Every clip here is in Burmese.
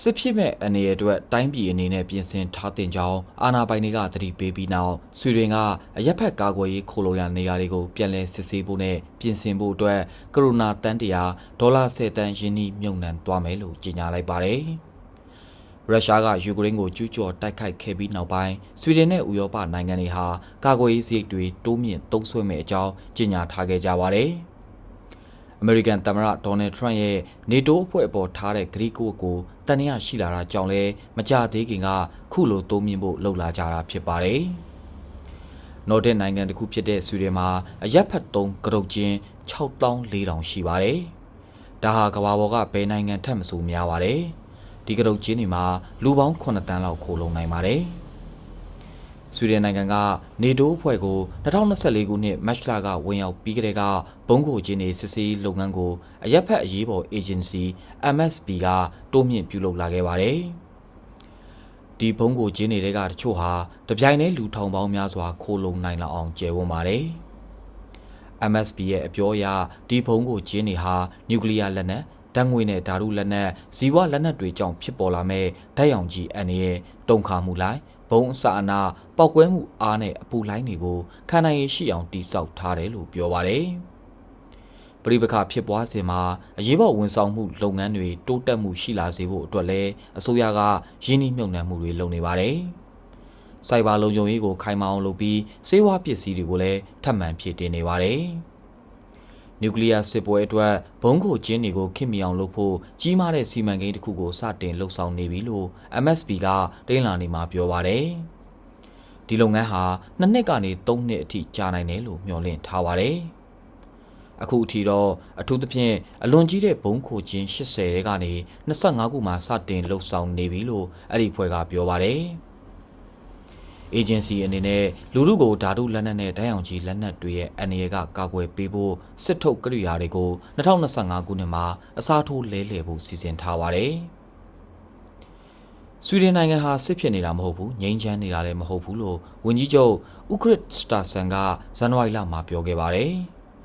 စစ်ဖြစ်မဲ့အနေရအတွက်တိုင်းပြည်အနေနဲ့ပြင်ဆင်ထားတင်ကြောင်းအာဏာပိုင်တွေကတတိပေးပြီးနောက်ဆွေရင်ကအရက်ဖက်ကာကွယ်ရေးခိုလုံရနေရာတွေကိုပြန်လည်စစ်ဆေးဖို့နဲ့ပြင်ဆင်ဖို့အတွက်ကရိုနာတန်တရာဒေါ်လာ10တန်းယင်းနှိမြုံနှံသွားမယ်လို့ကြေညာလိုက်ပါတယ်။ရုရှားကယူကရိန်းကိုကျူးကျော်တိုက်ခိုက်ခဲ့ပြီးနောက်ပိုင်းဆွေဒင်နဲ့ဥရောပနိုင်ငံတွေဟာကာကွယ်ရေးစရိတ်တွေတိုးမြင့်သုံးစွဲမယ့်အကြောင်းကြေညာထားခဲ့ကြပါတယ်။ အမေရိကန်သမ္မတဒေါ်နယ်ထရန့်ရဲ့နေတိုးအဖွဲ့အပေါ်ထားတဲ့ဂရီကိုကိုတန်ရရှိလာတာကြောင့်လဲမကြသေးခင်ကခုလိုတိုးမြင့်ဖို့လှုပ်လာကြတာဖြစ်ပါတယ်။နော်ဒစ်နိုင်ငံတစ်ခုဖြစ်တဲ့ဆွီဒင်မှာအရက်ဖက်တုံးကရုတ်ချင်း6400ရှိပါတယ်။ဒါဟာကမ္ဘာပေါ်ကဘယ်နိုင်ငံထက်မဆိုများပါတယ်။ဒီကရုတ်ချင်းတွေမှာလူပေါင်း9တန်းလောက်ခိုလုံနိုင်ပါတယ်။ ဆွီဒင်နိုင်ငံကနေတိုးအဖွဲ့ကို2024ခုနှစ်မတ်လကဝင်ရောက်ပြီးကတည်းကဘုံကိုချင်းနေစစ်ဆေးရေးလုပ်ငန်းကိုအရက်ဖက်အရေးပေါ်အေဂျင်စီ MSP ကတိုးမြင့်ပြုလုပ်လာခဲ့ပါတယ်။ဒီဘုံကိုချင်းတွေကတချို့ဟာတပြိုင်တည်းလူထောင်ပေါင်းများစွာခိုးလုံနိုင်လောက်အောင်ကျယ်ဝန်းပါတယ်။ MSP ရဲ့အပြောအရဒီဘုံကိုချင်းတွေဟာနျူကလ িয়ার လက်နက်ဓာတ်ငွေနဲ့ဓာတုလက်နက်ဇီဝလက်နက်တွေကြောင့်ဖြစ်ပေါ်လာမဲ့ဓာတ်ရောင်ကြီးအန်ရဲ့တုံခါမှုလိုက်ဘုံ အစအနာပောက်ကွဲမှုအားနဲ့အပူလိုင်းတွေကိုခံနိုင်ရရှိအောင်တိစောက်ထားတယ်လို့ပြောပါတယ်။ပရိပခဖြစ်ပွားစဉ်မှာအရေးပေါ်ဝန်ဆောင်မှုလုပ်ငန်းတွေတိုးတက်မှုရှိလာစေဖို့အတွက်လည်းအစိုးရကရင်းနှီးမြှုပ်နှံမှုတွေလုပ်နေပါတယ်။စိုက်ဘာလုံခြုံရေးကိုခိုင်မာအောင်လုပ်ပြီးစေဝါပစ္စည်းတွေကိုလည်းထပ်မံဖြည့်တင်နေပါတယ်။ နျူကလ িয়ার စစ်ပွဲအတွက်ဘုံကိုကျင်းတွေကိုခင်မီအောင်လုပ်ဖို့ကြီးမားတဲ့စီမံကိန်းတစ်ခုကိုစတင်လှုပ်ဆောင်နေပြီလို့ MSP ကတင်းလာနေမှာပြောပါတယ်။ဒီလုပ်ငန်းဟာနှစ်နှစ်ကနေသုံးနှစ်အထိကြာနိုင်တယ်လို့မျှော်လင့်ထားပါတယ်။အခုအထိတော့အထူးသဖြင့်အလွန်ကြီးတဲ့ဘုံခိုချင်း80တဲကနေ25ခုမှစတင်လှုပ်ဆောင်နေပြီလို့အဲ့ဒီဖွဲ့ကပြောပါတယ်။။ agency အနေနဲ့လူမှုကိုဓာတုလက်နက်နဲ့ဓာတ်ရောင်ကြီးလက်နက်တွေရဲ့အန္တရာယ်ကကာကွယ်ပေးဖို့စစ်ထုတ်ကိရိယာတွေကို2025ခုနှစ်မှာအစားထိုးလဲလှယ်ဖို့စီစဉ်ထားပါတယ်။ဆွီဒင်နိုင်ငံဟာစစ်ဖြစ်နေတာမဟုတ်ဘူးငြိမ်းချမ်းနေတာလည်းမဟုတ်ဘူးလို့ဝန်ကြီးချုပ်ဥခရစ်စတာဆန်ကဇန်နဝါရီလမှာပြောခဲ့ပါတယ်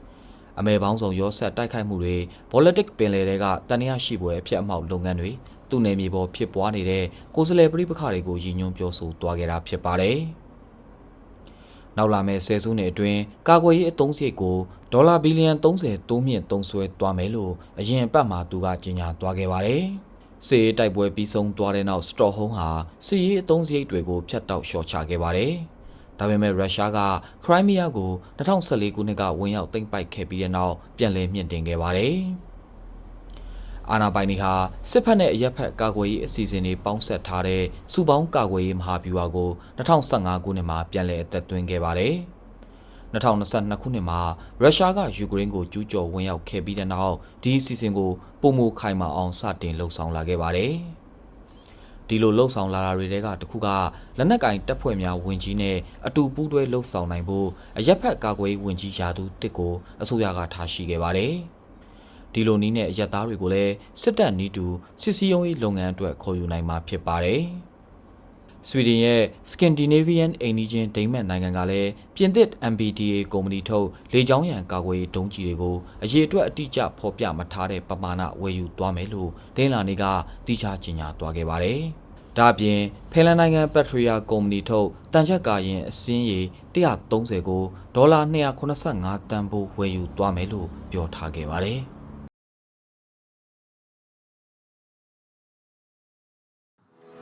။အမေပေါင်းဆောင်ရောဆက်တိုက်ခိုက်မှုတွေ politic ပင်လယ်တွေကတန်ရရှိပွဲအဖြစ်အမှောက်လုပ်ငန်းတွေ သူ့နယ်မြေပေါ်ဖြစ်ပွားနေတဲ့ကိုယ်စလဲပြိပခတွေကိုရည်ညွှန်းပြောဆိုသွားခဲ့တာဖြစ်ပါတယ်။နောက်လာမယ့်ဆယ်စုနှစ်အတွင်းကာကွယ်ရေးအသုံးစရိတ်ကိုဒေါ်လာဘီလီယံ30တိုးမြင့်သုံးစွဲသွားမယ်လို့အရင်အပတ်မှာသူကကြေညာသွားခဲ့ပါတယ်။စစ်ရေးတိုက်ပွဲပြီးဆုံးသွားတဲ့နောက်စတော့ဟုံးဟာစစ်ရေးအသုံးစရိတ်တွေကိုဖျက်တောက်လျှော့ချခဲ့ပါတယ်။ဒါပေမဲ့ရုရှားကခရိုင်းမီးယားကို2014ခုနှစ်ကဝင်ရောက်သိမ်းပိုက်ခဲ့ပြီးတဲ့နောက်ပြန်လည်မြင့်တင်ခဲ့ပါတယ်။ အာနာပိုင်တွေဟာစစ်ဖက်နဲ့အရက်ဖက်ကာကွယ်ရေးအစီအစဉ်တွေပေါင်းဆက်ထားတဲ့စုပေါင်းကာကွယ်ရေးမဟာဗျူဟာကို2015ခုနှစ်မှာပြန်လည်အသက်သွင်းခဲ့ပါတယ်။2022ခုနှစ်မှာရုရှားကယူကရိန်းကိုကျူးကျော်ဝင်ရောက်ခဲ့ပြီးတဲ့နောက်ဒီအစီအစဉ်ကိုပုံမခိုင်မာအောင်စတင်လှုပ်ဆောင်လာခဲ့ပါတယ်။ဒီလိုလှုပ်ဆောင်လာတာတွေကတခုကလက်နက်ကင်တပ်ဖွဲ့များဝင်ကြီးနဲ့အတူပူးတွဲလှုပ်ဆောင်နိုင်ဖို့အရက်ဖက်ကာကွယ်ရေးဝင်ကြီးယာသူတစ်ကိုအစိုးရကထားရှိခဲ့ပါတယ်။ ဒီလိုနည်းနဲ့အရက်သားတွေကိုလည်းစစ်တပ်နီးတူစစ်စည်းရုံးရေးလုပ်ငန်းအတွက်ခေါ်ယူနိုင်မှာဖြစ်ပါတယ်။ဆွီဒင်ရဲ့ Scandinavian အိမ်နီးချင်းဒိန်းမတ်နိုင်ငံကလည်းပြင်သစ် MBDA ကုမ္ပဏီထုတ်လေကြောင်းရန်ကာကွယ်ရေးဒုံးကျည်တွေကိုအရေးအတွက်အတိအကျဖော်ပြမထားတဲ့ပမာဏဝယ်ယူသွားမယ်လို့ဒိန်းလာနေကတိကျကြေညာသွားခဲ့ပါတယ်။ဒါ့အပြင်ဖင်လန်နိုင်ငံပက်ထရီယာကုမ္ပဏီထုတ်တန်ချက်ကာရင်အစင်းရည်130ကိုဒေါ်လာ285တန်ဖိုးဝယ်ယူသွားမယ်လို့ပြောထားခဲ့ပါတယ်။